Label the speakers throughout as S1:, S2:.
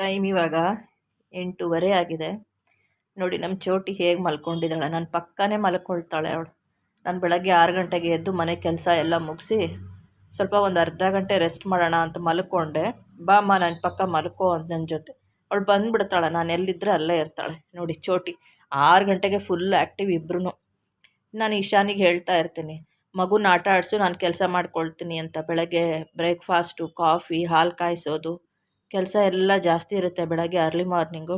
S1: Time ಇವಾಗ ಎಂಟೂವರೆ ಆಗಿದೆ. ನೋಡಿ, ನಮ್ಮ ಚೋಟಿ ಹೇಗೆ ಮಲ್ಕೊಂಡಿದ್ದಾಳೆ. ನಾನು ಪಕ್ಕನೇ ಮಲ್ಕೊಳ್ತಾಳೆ ಅವಳು. ನಾನು ಬೆಳಗ್ಗೆ ಆರು ಗಂಟೆಗೆ ಎದ್ದು ಮನೆ ಕೆಲಸ ಎಲ್ಲ ಮುಗಿಸಿ ಸ್ವಲ್ಪ ಒಂದು ಅರ್ಧ ಗಂಟೆ ರೆಸ್ಟ್ ಮಾಡೋಣ ಅಂತ ಮಲ್ಕೊಂಡೆ. ಬಾ ಅಮ್ಮ ನನ್ನ ಪಕ್ಕ ಮಲ್ಕೋ ಅಂತ ನನ್ನ ಜೊತೆ. ಅವಳು ಬಂದುಬಿಡ್ತಾಳೆ. ನಾನು ಎಲ್ಲಿದ್ದರೆ ಅಲ್ಲೇ ಇರ್ತಾಳೆ. ನೋಡಿ, ಚೋಟಿ ಆರು ಗಂಟೆಗೆ ಫುಲ್ ಆ್ಯಕ್ಟಿವ್ ಇಬ್ಬರೂ ನಾನು ಇಶಾನಿಗೆ ಹೇಳ್ತಾ ಇರ್ತೀನಿ. ಮಗುನ ಆಟ ಆಡಿಸು, ನಾನು ಕೆಲಸ ಮಾಡ್ಕೊಳ್ತೀನಿ ಅಂತ. ಬೆಳಗ್ಗೆ ಬ್ರೇಕ್ಫಾಸ್ಟು ಕಾಫಿ ಹಾಲು ಕಾಯಿಸೋದು. ಕೆಲಸ ಎಲ್ಲ ಜಾಸ್ತಿ ಇರುತ್ತೆ ಬೆಳಗ್ಗೆ ಅರ್ಲಿ ಮಾರ್ನಿಂಗು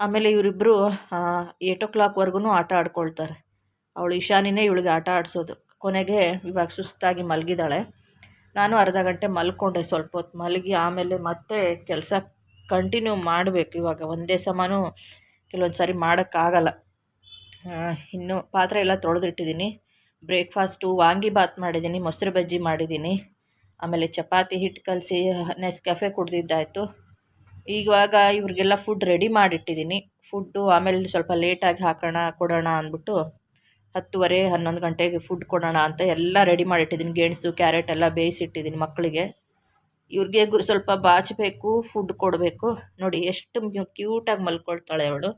S1: ಆಮೇಲೆ ಇವರಿಬ್ಬರು ಏಟ್ ಓ ಕ್ಲಾಕ್ವರೆಗೂ ಆಟ ಆಡ್ಕೊಳ್ತಾರೆ. ಅವಳು ಇಶಾನಿನೇ ಇವಳಿಗೆ ಆಟ ಆಡಿಸೋದು. ಕೊನೆಗೆ ಇವಾಗ ಸುಸ್ತಾಗಿ ಮಲಗಿದಾಳೆ ನಾನು ಅರ್ಧ ಗಂಟೆ ಮಲ್ಕೊಂಡೆ ಸ್ವಲ್ಪ ಹೊತ್ತು. ಮಲಗಿ ಆಮೇಲೆ ಮತ್ತೆ ಕೆಲಸ ಕಂಟಿನ್ಯೂ ಮಾಡಬೇಕು. ಇವಾಗ ಒಂದೇ ಸಮಾನು ಕೆಲವೊಂದು ಸಾರಿ ಮಾಡೋಕ್ಕಾಗಲ್ಲ. ಇನ್ನು ಪಾತ್ರೆ ಎಲ್ಲ ತೊಳೆದಿಟ್ಟಿದ್ದೀನಿ. ಬ್ರೇಕ್ಫಾಸ್ಟು ವಾಂಗಿಬಾತ್ ಮಾಡಿದ್ದೀನಿ, ಮೊಸರು ಬಜ್ಜಿ ಮಾಡಿದ್ದೀನಿ. ಆಮೇಲೆ ಚಪಾತಿ ಹಿಟ್ಟು ಕಲಸಿ ನೆಸ್ಕೆಫೆ ಕುಡ್ದಿದ್ದಾಯಿತು. ಇವಾಗ ಇವ್ರಿಗೆಲ್ಲ ಫುಡ್ ರೆಡಿ ಮಾಡಿಟ್ಟಿದ್ದೀನಿ. ಫುಡ್ಡು ಆಮೇಲೆ ಸ್ವಲ್ಪ ಲೇಟಾಗಿ ಹಾಕೋಣ, ಕೊಡೋಣ ಅಂದ್ಬಿಟ್ಟು ಹತ್ತುವರೆ, ಹನ್ನೊಂದು ಗಂಟೆಗೆ ಫುಡ್ ಕೊಡೋಣ ಅಂತ ಎಲ್ಲ ರೆಡಿ ಮಾಡಿಟ್ಟಿದ್ದೀನಿ. ಗೆಣಸು ಕ್ಯಾರೆಟ್ ಎಲ್ಲ ಬೇಯಿಸಿಟ್ಟಿದ್ದೀನಿ ಮಕ್ಕಳಿಗೆ. ಇವ್ರಿಗೆ ಗುರು ಸ್ವಲ್ಪ ಬಾಚಬೇಕು ಫುಡ್ ಕೊಡಬೇಕು. ನೋಡಿ ಎಷ್ಟು ಕ್ಯೂಟಾಗಿ ಮಲ್ಕೊಳ್ತಾಳೆ ಅವಳು.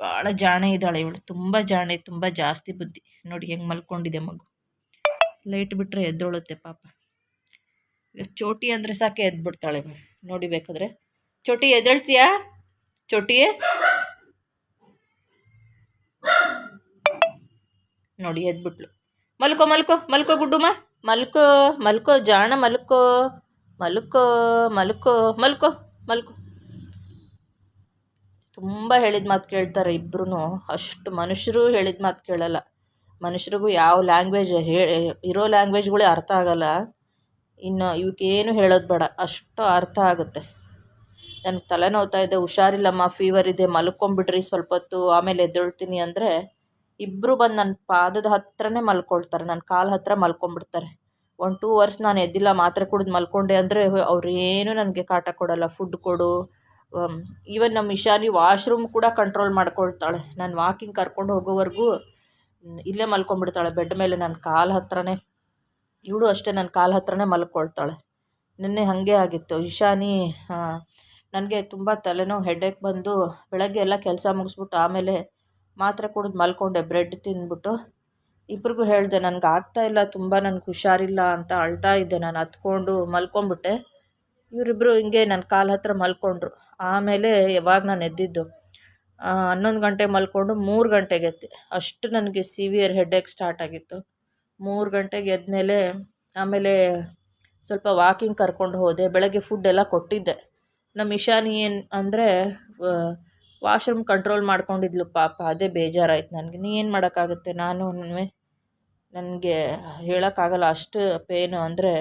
S1: ಭಾಳ ಜಾಣೆ ಇದ್ದಾಳೆ ಇವಳು. ತುಂಬ ಜಾಣೆ, ತುಂಬ ಜಾಸ್ತಿ ಬುದ್ಧಿ. ನೋಡಿ ಹೆಂಗೆ ಮಲ್ಕೊಂಡಿದೆ ಮಗು. ಲೈಟ್ ಬಿಟ್ಟರೆ ಎದ್ದೊಳುತ್ತೆ ಪಾಪ. ಚೋಟಿ ಅಂದರೆ ಸಾಕೆ, ಎದ್ಬಿಡ್ತಾಳೆ ನೋಡಿ ಬೇಕಾದ್ರೆ. ಚೋಟಿ ಎದ್ದೇಳ್ತೀಯಾ ಚೋಟಿ? ನೋಡಿ, ಎದ್ಬಿಟ್ಲು. ಮಲ್ಕೋ ಮಲ್ಕೋ ಮಲ್ಕೋ ಗುಡ್ಡುಮ್ಮ ಮಲ್ಕೋ ಮಲ್ಕೋ ಜಾಣ, ಮಲ್ಕೋ ಮಲ್ಕೋ ಮಲ್ಕೋ ಮಲ್ಕೋ ಮಲ್ಕೋ. ತುಂಬ ಹೇಳಿದ ಮಾತು ಕೇಳ್ತಾರೆ ಇಬ್ರು ಅಷ್ಟು ಮನುಷ್ಯರು ಹೇಳಿದ ಮಾತು ಕೇಳಲ್ಲ. ಮನುಷ್ಯರಿಗೂ ಯಾವ ಲ್ಯಾಂಗ್ವೇಜ್ ಹೇ, ಇರೋ ಲ್ಯಾಂಗ್ವೇಜ್ಗಳೇ ಅರ್ಥ ಆಗಲ್ಲ. ಇನ್ನು ಇವಕ್ಕೇನು ಹೇಳೋದು ಬೇಡ, ಅಷ್ಟು ಅರ್ಥ ಆಗುತ್ತೆ. ನನಗೆ ತಲೆನೋವ್ತಾ ಇದೆ, ಹುಷಾರಿಲ್ಲಮ್ಮ ಫೀವರ್ ಇದೆ, ಮಲ್ಕೊಂಬಿಡ್ರಿ ಸ್ವಲ್ಪ ಹೊತ್ತು, ಆಮೇಲೆ ಎದ್ದೇಳ್ತೀನಿ ಅಂದರೆ ಇಬ್ಬರು ಬಂದು ನನ್ನ ಪಾದದ ಹತ್ರನೇ ಮಲ್ಕೊಳ್ತಾರೆ ನನ್ನ ಕಾಲು ಹತ್ರ ಮಲ್ಕೊಂಡ್ಬಿಡ್ತಾರೆ ಒಂದು ಟೂ ಅವರ್ಸ್ ನಾನು ಎದ್ದಿಲ್ಲ, ಮಾತ್ರೆ ಕುಡಿದು ಮಲ್ಕೊಂಡೆ ಅಂದರೆ ಅವ್ರೇನು ನನಗೆ ಕಾಟ ಕೊಡೋಲ್ಲ ಫುಡ್ ಕೊಡು ಈವನ್ ನಮ್ಮ ಇಶಾನಿ ವಾಶ್ರೂಮ್ ಕೂಡ ಕಂಟ್ರೋಲ್ ಮಾಡ್ಕೊಳ್ತಾಳೆ. ನಾನು ವಾಕಿಂಗ್ ಕರ್ಕೊಂಡು ಹೋಗೋವರೆಗೂ ಇಲ್ಲೇ ಮಲ್ಕೊಂಡ್ಬಿಡ್ತಾಳೆ ಬೆಡ್ ಮೇಲೆ ನನ್ನ ಕಾಲು ಹತ್ರನೇ. ಇವಳು ಅಷ್ಟೇ ನನ್ನ ಕಾಲು ಹತ್ರನೇ ಮಲ್ಕೊಳ್ತಾಳೆ. ನಿನ್ನೆ ಹಾಗೆ ಆಗಿತ್ತು. ಇಶಾನಿ ನನಗೆ ತುಂಬ ತಲೆನೋವು ಹೆಡ್ಡೇಕ್ ಬಂದು ಬೆಳಗ್ಗೆ ಎಲ್ಲ ಕೆಲಸ ಮುಗಿಸ್ಬಿಟ್ಟು ಆಮೇಲೆ ಮಾತ್ರೆ ಕುಡಿದು ಮಲ್ಕೊಂಡೆ ಬ್ರೆಡ್ ತಿಂದ್ಬಿಟ್ಟು. ಇಬ್ರಿಗೂ ಹೇಳಿದೆ, ನನಗೆ ಆಗ್ತಾ ಇಲ್ಲ, ತುಂಬ ನನಗೆ ಹುಷಾರಿಲ್ಲ ಅಂತ ಅಳ್ತಾ ಇದ್ದೆ. ನಾನು ಹತ್ಕೊಂಡು ಮಲ್ಕೊಂಡ್ಬಿಟ್ಟೆ ಇವರಿಬ್ಬರು ಹಿಂಗೆ ನನ್ನ ಕಾಲು ಹತ್ರ ಮಲ್ಕೊಂಡ್ರು. ಆಮೇಲೆ ಯಾವಾಗ ನಾನು ಎದ್ದಿದ್ದು? ಹನ್ನೊಂದು ಗಂಟೆ ಮಲ್ಕೊಂಡು ಮೂರು ಗಂಟೆಗೆ ಎದ್ದೆ. ಅಷ್ಟು ನನಗೆ ಸಿವಿಯರ್ ಹೆಡ್ಡೇಕ್ ಸ್ಟಾರ್ಟ್ ಆಗಿತ್ತು. ಮೂರು ಗಂಟೆಗೆ ಎದ್ಮೇಲೆ ಆಮೇಲೆ ಸ್ವಲ್ಪ ವಾಕಿಂಗ್ ಕರ್ಕೊಂಡು ಹೋದೆ. ಬೆಳಗ್ಗೆ ಫುಡ್ ಎಲ್ಲ ಕೊಟ್ಟಿದ್ದೆ. ನಮ್ಮ ಇಶಾನಿ ಏನು ಅಂದರೆ ವಾಶ್ರೂಮ್ ಕಂಟ್ರೋಲ್ ಮಾಡ್ಕೊಂಡಿದ್ಲು ಪಾಪ. ಅದೇ ಬೇಜಾರಾಯ್ತು ನನಗೆ. ನೀ ಏನು ಮಾಡೋಕ್ಕಾಗುತ್ತೆ? ನಾನು ನನಗೆ ಹೇಳೋಕ್ಕಾಗಲ್ಲ. ಅಷ್ಟು ಪೇನು ಅಂದರೆ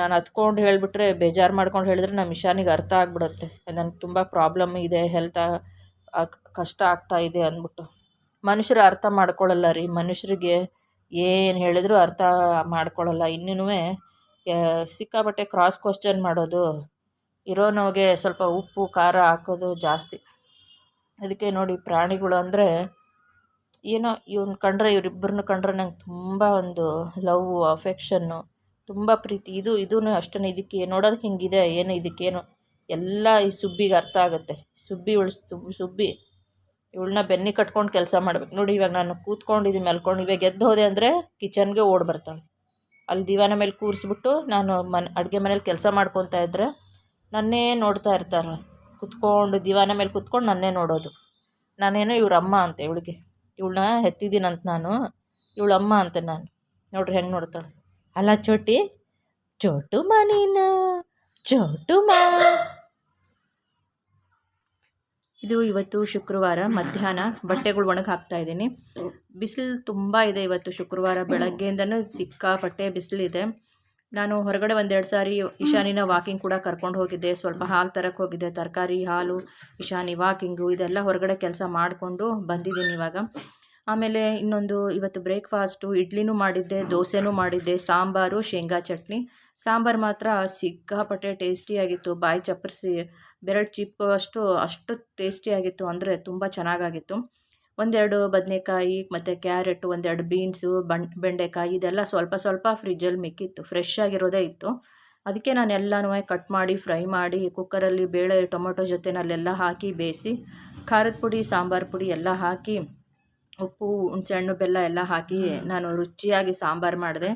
S1: ನಾನು ಹತ್ಕೊಂಡು ಹೇಳಿಬಿಟ್ರೆ, ಬೇಜಾರು ಮಾಡ್ಕೊಂಡು ಹೇಳಿದ್ರೆ ನಮ್ಮ ಇಶಾನಿಗೆ ಅರ್ಥ ಆಗಿಬಿಡುತ್ತೆ. ನನಗೆ ತುಂಬ ಪ್ರಾಬ್ಲಮ್ ಇದೆ ಹೆಲ್ತ್ ಕಷ್ಟ ಆಗ್ತಾ ಇದೆ ಅಂದ್ಬಿಟ್ಟು. ಮನುಷ್ಯರು ಅರ್ಥ ಮಾಡ್ಕೊಳ್ಳಲ್ಲ ರೀ. ಮನುಷ್ಯರಿಗೆ ಏನು ಹೇಳಿದ್ರು ಅರ್ಥ ಮಾಡ್ಕೊಳ್ಳಲ್ಲ ಇನ್ನೂ ಸಿಕ್ಕಾಪಟ್ಟೆ ಕ್ರಾಸ್ ಕ್ವಶನ್ ಮಾಡೋದು ಇರೋ ಸ್ವಲ್ಪ ಉಪ್ಪು, ಖಾರ ಹಾಕೋದು ಜಾಸ್ತಿ. ಅದಕ್ಕೆ ನೋಡಿ ಪ್ರಾಣಿಗಳು ಅಂದರೆ, ಏನೋ ಇವನ್ನ ಕಂಡ್ರೆ ಇವರಿಬ್ಬರನ್ನ ಕಂಡ್ರೆ ನಂಗೆ ತುಂಬ ಒಂದು ಲವ್ ಅಫೆಕ್ಷನ್ನು ತುಂಬ ಪ್ರೀತಿ. ಇದು ಇದೂ ಅಷ್ಟೇ ಇದಕ್ಕೆ ನೋಡೋದಕ್ಕೆ ಹಿಂಗಿದೆ, ಏನು, ಇದಕ್ಕೇನು. ಎಲ್ಲ ಈ ಸುಬ್ಬಿಗೆ ಅರ್ಥ ಆಗುತ್ತೆ. ಸುಬ್ಬಿ ಉಳಿಸ್, ಸುಬ್ಬಿ ಇವಳನ್ನ ಬೆನ್ನಿ ಕಟ್ಕೊಂಡು ಕೆಲಸ ಮಾಡ್ಬೇಕು. ನೋಡಿ ಇವಾಗ ನಾನು ಕೂತ್ಕೊಂಡಿದ್ದೀನಿ ಮಲ್ಕೊಂಡು ಇವಾಗ ಎದ್ದು ಹೋದೆ ಅಂದರೆ ಕಿಚನ್ಗೆ ಓಡಿ ಬರ್ತಾಳೆ. ಅಲ್ಲಿ ದಿವಾನ ಮೇಲೆ ಕೂರಿಸ್ಬಿಟ್ಟು ನಾನು ಮನೆ, ಅಡುಗೆ ಮನೇಲಿ ಕೆಲಸ ಮಾಡ್ಕೊತಾ ಇದ್ದರೆ ನನ್ನೇ ನೋಡ್ತಾ ಇರ್ತಾರೆ ಕುತ್ಕೊಂಡು ದಿವಾನ ಮೇಲೆ ಕುತ್ಕೊಂಡು ನನ್ನೇ ನೋಡೋದು. ನಾನೇನೋ ಇವ್ರ ಅಮ್ಮ ಅಂತ ಇವಳಿಗೆ. ಇವಳನ್ನ ಹೆತ್ತಿದ್ದೀನಂತ ನಾನು. ಇವಳ ಅಮ್ಮ ಅಂತ ನಾನು. ನೋಡ್ರಿ ಹೆಂಗೆ ನೋಡ್ತಾಳೆ. ಅಲ್ಲ ಚೋಟಿ, ಚೋಟು ಮನೀನ ನೀನು ಚೋಟು ಮಾ ಇದು ಇವತ್ತು ಶುಕ್ರವಾರ ಮಧ್ಯಾಹ್ನ ಬಟ್ಟೆಗಳು ಒಣಗಿ ಹಾಕ್ತಾ ಇದ್ದೀನಿ. ಬಿಸಿಲು ತುಂಬ ಇದೆ ಇವತ್ತು ಶುಕ್ರವಾರ ಬೆಳಗ್ಗೆಯಿಂದನೂ ಸಿಕ್ಕಾಪಟ್ಟೆ ಬಿಸಿಲಿದೆ. ನಾನು ಹೊರಗಡೆ ಒಂದೆರಡು ಸಾರಿ ಇಶಾನಿನ ವಾಕಿಂಗ್ ಕೂಡ ಕರ್ಕೊಂಡು ಹೋಗಿದ್ದೆ. ಸ್ವಲ್ಪ ಹಾಲು ತರಕ್ಕೆ ಹೋಗಿದ್ದೆ. ತರಕಾರಿ, ಹಾಲು ಇಶಾನಿ ವಾಕಿಂಗು ಇದೆಲ್ಲ ಹೊರಗಡೆ ಕೆಲಸ ಮಾಡಿಕೊಂಡು ಬಂದಿದ್ದೀನಿ ಇವಾಗ. ಆಮೇಲೆ ಇನ್ನೊಂದು ಇವತ್ತು ಬ್ರೇಕ್ಫಾಸ್ಟು, ಇಡ್ಲಿನೂ ಮಾಡಿದ್ದೆ, ದೋಸೆನೂ ಮಾಡಿದ್ದೆ, ಸಾಂಬಾರು, ಶೇಂಗಾ ಚಟ್ನಿ. ಸಾಂಬಾರು ಮಾತ್ರ ಸಿಕ್ಕಾಪಟ್ಟೆ ಟೇಸ್ಟಿಯಾಗಿತ್ತು. ಬಾಯಿ ಚಪ್ಪರಿಸಿ ಬೆರಳು ಚಿಪ್ಪು ಅಷ್ಟು ಟೇಸ್ಟಿಯಾಗಿತ್ತು ಅಂದರೆ ತುಂಬ ಚೆನ್ನಾಗಾಗಿತ್ತು. ಒಂದೆರಡು ಬದನೆಕಾಯಿ ಮತ್ತು ಕ್ಯಾರೆಟು, ಒಂದೆರಡು ಬೀನ್ಸು ಬೆಂಡೆಕಾಯಿ ಇದೆಲ್ಲ ಸ್ವಲ್ಪ ಸ್ವಲ್ಪ ಫ್ರಿಜ್ಜಲ್ಲಿ ಮಿಕ್ಕಿತ್ತು. ಫ್ರೆಶ್ ಆಗಿರೋದೇ ಇತ್ತು. ಅದಕ್ಕೆ ನಾನು ಎಲ್ಲನೂ ಕಟ್ ಮಾಡಿ ಫ್ರೈ ಮಾಡಿ ಕುಕ್ಕರಲ್ಲಿ ಬೇಳೆ ಟೊಮೊಟೊ ಜೊತೆನಲ್ಲೆಲ್ಲ ಹಾಕಿ ಬೇಯಿಸಿ, ಖಾರದ ಪುಡಿ, ಸಾಂಬಾರು ಪುಡಿ ಎಲ್ಲ ಹಾಕಿ ಉಪ್ಪು ಹುಣಸೆಹಣ್ಣು ಬೆಲ್ಲ ಎಲ್ಲ ಹಾಕಿ ನಾನು ರುಚಿಯಾಗಿ ಸಾಂಬಾರು ಮಾಡಿದೆ.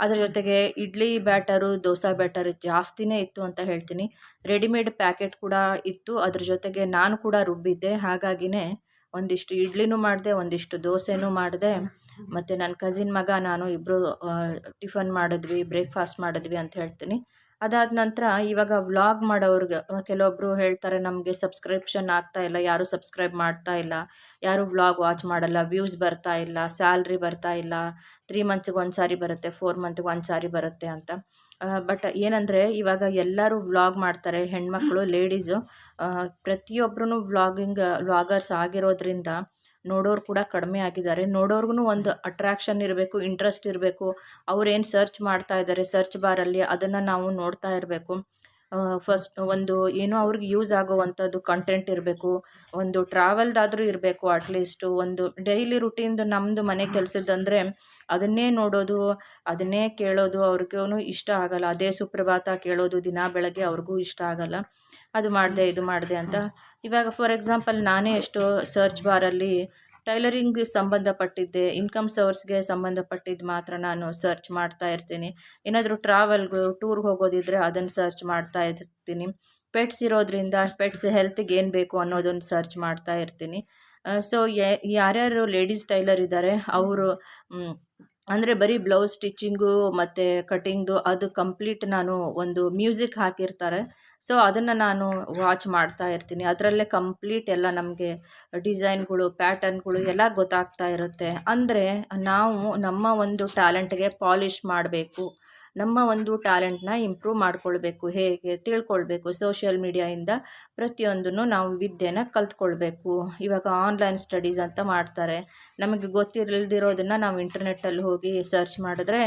S1: ಅದ್ರ ಜೊತೆಗೆ ಇಡ್ಲಿ ಬ್ಯಾಟರು ದೋಸೆ ಬ್ಯಾಟರ್ ಜಾಸ್ತಿನೇ ಇತ್ತು ಅಂತ ಹೇಳ್ತೀನಿ. ರೆಡಿಮೇಡ್ ಪ್ಯಾಕೆಟ್ ಕೂಡ ಇತ್ತು. ಅದ್ರ ಜೊತೆಗೆ ನಾನು ಕೂಡ ರುಬ್ಬಿದ್ದೆ. ಹಾಗಾಗಿನೇ ಒಂದಿಷ್ಟು ಇಡ್ಲಿನೂ ಮಾಡಿದೆ ಒಂದಿಷ್ಟು ದೋಸೆನೂ ಮಾಡಿದೆ. ಮತ್ತು ನನ್ನ ಕಸಿನ್ ಮಗ ನಾನು ಇಬ್ಬರು ಟಿಫನ್ ಮಾಡಿದ್ವಿ ಬ್ರೇಕ್ಫಾಸ್ಟ್ ಮಾಡಿದ್ವಿ ಅಂತ ಹೇಳ್ತೀನಿ. ಅದಾದ ನಂತರ ಇವಾಗ ವ್ಲಾಗ್ ಮಾಡೋರ್ಗೆ ಕೆಲವೊಬ್ಬರು ಹೇಳ್ತಾರೆ ನಮಗೆ ಸಬ್ಸ್ಕ್ರಿಪ್ಷನ್ ಆಗ್ತಾ ಇಲ್ಲ, ಯಾರೂ ಸಬ್ಸ್ಕ್ರೈಬ್ ಮಾಡ್ತಾ ಇಲ್ಲ, ಯಾರೂ ವ್ಲಾಗ್ ವಾಚ್ ಮಾಡಲ್ಲ ವ್ಯೂಸ್ ಬರ್ತಾ ಇಲ್ಲ ಸ್ಯಾಲ್ರಿ ಬರ್ತಾ ಇಲ್ಲ ತ್ರೀ ಮಂತ್ಸ್ಗೆ ಒಂದು ಸಾರಿ ಬರುತ್ತೆ ಫೋರ್ ಮಂತ್ಗೆ ಒಂದು ಸಾರಿ ಬರುತ್ತೆ ಅಂತ. ಬಟ್ ಏನಂದರೆ ಇವಾಗ ಎಲ್ಲರೂ ವ್ಲಾಗ್ ಮಾಡ್ತಾರೆ, ಹೆಣ್ಮಕ್ಳು ಲೇಡೀಸು ಪ್ರತಿಯೊಬ್ಬರೂ ವ್ಲಾಗಿಂಗ್, ವ್ಲಾಗರ್ಸ್ ಆಗಿರೋದ್ರಿಂದ ನೋಡೋರು ಕೂಡ ಕಡಿಮೆ ಆಗಿದ್ದಾರೆ. ನೋಡೋರ್ಗು ಒಂದು ಅಟ್ರಾಕ್ಷನ್ ಇರಬೇಕು ಇಂಟ್ರೆಸ್ಟ್ ಇರಬೇಕು. ಅವ್ರೇನು ಸರ್ಚ್ ಮಾಡ್ತಾ ಇದ್ದಾರೆ ಸರ್ಚ್ ಬಾರಲ್ಲಿ ಅದನ್ನು ನಾವು ನೋಡ್ತಾ ಇರಬೇಕು. ಫಸ್ಟ್ ಒಂದು ಏನೋ ಅವ್ರಿಗೆ ಯೂಸ್ ಆಗೋವಂಥದ್ದು ಕಂಟೆಂಟ್ ಇರಬೇಕು. ಒಂದು ಟ್ರಾವೆಲ್ದಾದರೂ ಇರಬೇಕು ಅಟ್ಲೀಸ್ಟು ಒಂದು ಡೈಲಿ ರುಟೀನ್ದು ನಮ್ಮದು ಮನೆ ಕೆಲಸದಂದರೆ ಅದನ್ನೇ ನೋಡೋದು, ಅದನ್ನೇ ಕೇಳೋದು ಅವ್ರಿಗೂ ಇಷ್ಟ ಆಗಲ್ಲ. ಅದೇ ಸುಪ್ರಭಾತ ಕೇಳೋದು ದಿನ ಬೆಳಗ್ಗೆ ಅವ್ರಿಗೂ ಇಷ್ಟ ಆಗಲ್ಲ. ಅದು ಮಾಡಿದೆ, ಇದು ಮಾಡಿದೆ ಅಂತ ಇವಾಗ ಫಾರ್ ಎಕ್ಸಾಂಪಲ್ ನಾನೇ ಎಷ್ಟೋ ಸರ್ಚ್ ಬಾರಲ್ಲಿ ಟೈಲರಿಂಗ್ ಸಂಬಂಧಪಟ್ಟಿದ್ದೆ ಇನ್ಕಮ್ ಸೋರ್ಸ್ಗೆ ಸಂಬಂಧಪಟ್ಟಿದ್ದು ಮಾತ್ರ ನಾನು ಸರ್ಚ್ ಮಾಡ್ತಾ ಇರ್ತೀನಿ. ಏನಾದರೂ ಟ್ರಾವೆಲ್ಗು ಟೂರ್ಗೆ ಹೋಗೋದಿದ್ರೆ ಅದನ್ನು ಸರ್ಚ್ ಮಾಡ್ತಾ ಇರ್ತೀನಿ. ಪೆಟ್ಸ್ ಇರೋದ್ರಿಂದ ಪೆಟ್ಸ್ ಹೆಲ್ತಿಗೆ ಏನು ಬೇಕು ಅನ್ನೋದನ್ನು ಸರ್ಚ್ ಮಾಡ್ತಾ ಇರ್ತೀನಿ. ಸೊ ಯಾರ್ಯಾರು ಲೇಡೀಸ್ ಟೈಲರ್ ಇದ್ದಾರೆ ಅವರು ಅಂದರೆ ಬರೀ ಬ್ಲೌಸ್ ಸ್ಟಿಚ್ಚಿಂಗು ಮತ್ತು ಕಟ್ಟಿಂಗ್ದು ಅದು ಕಂಪ್ಲೀಟ್ ನಾನು ಒಂದು ಮ್ಯೂಸಿಕ್ ಹಾಕಿರ್ತಾರೆ. ಸೊ ಅದನ್ನು ನಾನು ವಾಚ್ ಮಾಡ್ತಾ ಇರ್ತೀನಿ. ಅದರಲ್ಲೇ ಕಂಪ್ಲೀಟ್ ಎಲ್ಲ ನಮಗೆ ಡಿಸೈನ್ಗಳು ಪ್ಯಾಟರ್ನ್ಗಳು ಎಲ್ಲ ಗೊತ್ತಾಗ್ತಾ ಇರುತ್ತೆ. ಅಂದರೆ ನಾವು ನಮ್ಮ ಒಂದು ಟ್ಯಾಲೆಂಟ್ಗೆ ಪಾಲಿಷ್ ಮಾಡಬೇಕು. ನಮ್ಮ ಒಂದು ಟ್ಯಾಲೆಂಟ್ನ ಇಂಪ್ರೂವ್ ಮಾಡ್ಕೊಳ್ಬೇಕು, ಹೇಗೆ ತಿಳ್ಕೊಳ್ಬೇಕು ಸೋಷಿಯಲ್ ಮೀಡಿಯಾಯಿಂದ ಪ್ರತಿಯೊಂದನ್ನು ನಾವು ವಿದ್ಯೆನ ಕಲ್ತ್ಕೊಳ್ಬೇಕು. ಇವಾಗ ಆನ್ಲೈನ್ ಸ್ಟಡೀಸ್ ಅಂತ ಮಾಡ್ತಾರೆ. ನಮಗೆ ಗೊತ್ತಿರಲ್ದಿರೋದನ್ನು ನಾವು ಇಂಟರ್ನೆಟ್ಟಲ್ಲಿ ಹೋಗಿ ಸರ್ಚ್ ಮಾಡಿದ್ರೆ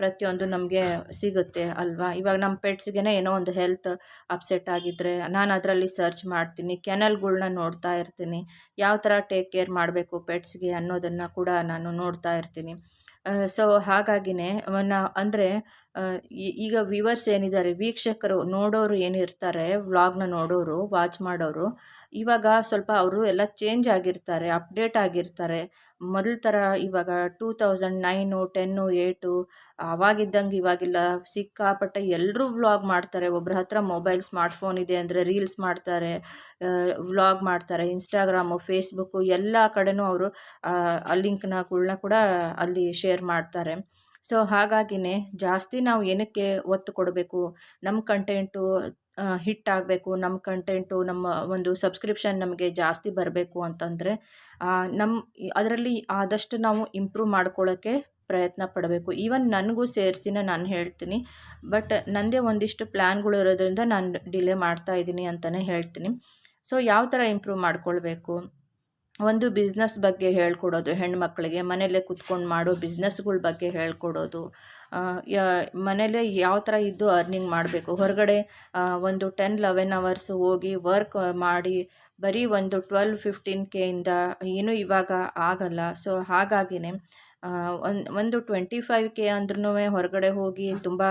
S1: ಪ್ರತಿಯೊಂದು ನಮಗೆ ಸಿಗುತ್ತೆ ಅಲ್ವಾ? ಇವಾಗ ನಮ್ಮ ಪೆಟ್ಸ್ಗೆ ಏನೋ ಒಂದು ಹೆಲ್ತ್ ಅಪ್ಸೆಟ್ ಆಗಿದ್ದರೆ ನಾನು ಅದರಲ್ಲಿ ಸರ್ಚ್ ಮಾಡ್ತೀನಿ ಕೆನಲ್ಗಳ್ನ ನೋಡ್ತಾ ಇರ್ತೀನಿ, ಯಾವ ಥರ ಟೇಕ್ ಕೇರ್ ಮಾಡಬೇಕು ಪೆಟ್ಸ್ಗೆ ಅನ್ನೋದನ್ನು ಕೂಡ ನಾನು ನೋಡ್ತಾ ಇರ್ತೀನಿ. ಸೊ ಹಾಗಾಗಿನೇ ನಾ ಅಂದರೆ ಈಗ ವ್ಯೂವರ್ಸ್ ಏನಿದ್ದಾರೆ, ವೀಕ್ಷಕರು ನೋಡೋರು ಏನಿರ್ತಾರೆ ವ್ಲಾಗ್ನ ನೋಡೋರು ವಾಚ್ ಮಾಡೋರು, ಇವಾಗ ಸ್ವಲ್ಪ ಅವರು ಎಲ್ಲ ಚೇಂಜ್ ಆಗಿರ್ತಾರೆ ಅಪ್ಡೇಟ್ ಆಗಿರ್ತಾರೆ. ಮೊದಲ ಥರ ಇವಾಗ two thousand nine ten eight ಅವಾಗಿದ್ದಂಗೆ ಇವಾಗಿಲ್ಲ, ಸಿಕ್ಕಾಪಟ್ಟೆ ಎಲ್ಲರೂ ವ್ಲಾಗ್ ಮಾಡ್ತಾರೆ. ಒಬ್ಬರ ಹತ್ರ ಮೊಬೈಲ್ ಸ್ಮಾರ್ಟ್ಫೋನ್ ಇದೆ ಅಂದರೆ ರೀಲ್ಸ್ ಮಾಡ್ತಾರೆ ವ್ಲಾಗ್ ಮಾಡ್ತಾರೆ ಇನ್ಸ್ಟಾಗ್ರಾಮು ಫೇಸ್ಬುಕ್ಕು ಎಲ್ಲ ಕಡೆನೂ ಅವರು, ಆ ಲಿಂಕ್ನಗಳ್ನ ಕೂಡ ಅಲ್ಲಿ ಶೇರ್ ಮಾಡ್ತಾರೆ. ಸೊ ಹಾಗಾಗಿನೇ ಜಾಸ್ತಿ ನಾವು ಏನಕ್ಕೆ ಒತ್ತು ಕೊಡಬೇಕು? ನಮ್ಮ ಕಂಟೆಂಟು ಹಿಟ್ ಆಗಬೇಕು. ನಮ್ಮ ಕಂಟೆಂಟು, ನಮ್ಮ ಒಂದು ಸಬ್ಸ್ಕ್ರಿಪ್ಷನ್ ನಮಗೆ ಜಾಸ್ತಿ ಬರಬೇಕು ಅಂತಂದರೆ ನಮ್ಮ ಅದರಲ್ಲಿ ಆದಷ್ಟು ನಾವು ಇಂಪ್ರೂವ್ ಮಾಡ್ಕೊಳ್ಳೋಕ್ಕೆ ಪ್ರಯತ್ನ ಪಡಬೇಕು. ಈವನ್ ನನಗೂ ಸೇರಿಸಿನ ನಾನು ಹೇಳ್ತೀನಿ. ಬಟ್ ನನ್ನದೇ ಒಂದಿಷ್ಟು ಪ್ಲ್ಯಾನ್ಗಳು ಇರೋದ್ರಿಂದ ನಾನು ಡಿಲೇ ಮಾಡ್ತಾ ಇದ್ದೀನಿ ಅಂತಲೇ ಹೇಳ್ತೀನಿ. ಸೊ ಯಾವ ಥರ ಇಂಪ್ರೂವ್ ಮಾಡ್ಕೊಳ್ಬೇಕು? ಒಂದು ಬಿಸ್ನೆಸ್ ಬಗ್ಗೆ ಹೇಳ್ಕೊಡೋದು, ಹೆಣ್ಮಕ್ಳಿಗೆ ಮನೆಯಲ್ಲೇ ಕುತ್ಕೊಂಡು ಮಾಡೋ ಬಿಸ್ನೆಸ್ಗಳ ಬಗ್ಗೆ ಹೇಳ್ಕೊಡೋದು. ಯ ಮನೇಲೇ ಯಾವ ಥರ ಇದ್ದು ಅರ್ನಿಂಗ್ ಮಾಡಬೇಕು? ಹೊರಗಡೆ ಒಂದು ಟೆನ್ ಲೆವೆನ್ ಅವರ್ಸ್ ಹೋಗಿ ವರ್ಕ್ ಮಾಡಿ ಬರೀ ಒಂದು ಟ್ವೆಲ್ ಫಿಫ್ಟೀನ್ ಕೆಯಿಂದ ಏನೂ ಇವಾಗ ಆಗಲ್ಲ. ಸೊ ಹಾಗಾಗಿನೇ ಒಂದು ಒಂದು ಟ್ವೆಂಟಿ ಫೈವ್ ಕೆ ಅಂದ್ರೂ ಹೊರಗಡೆ ಹೋಗಿ ತುಂಬ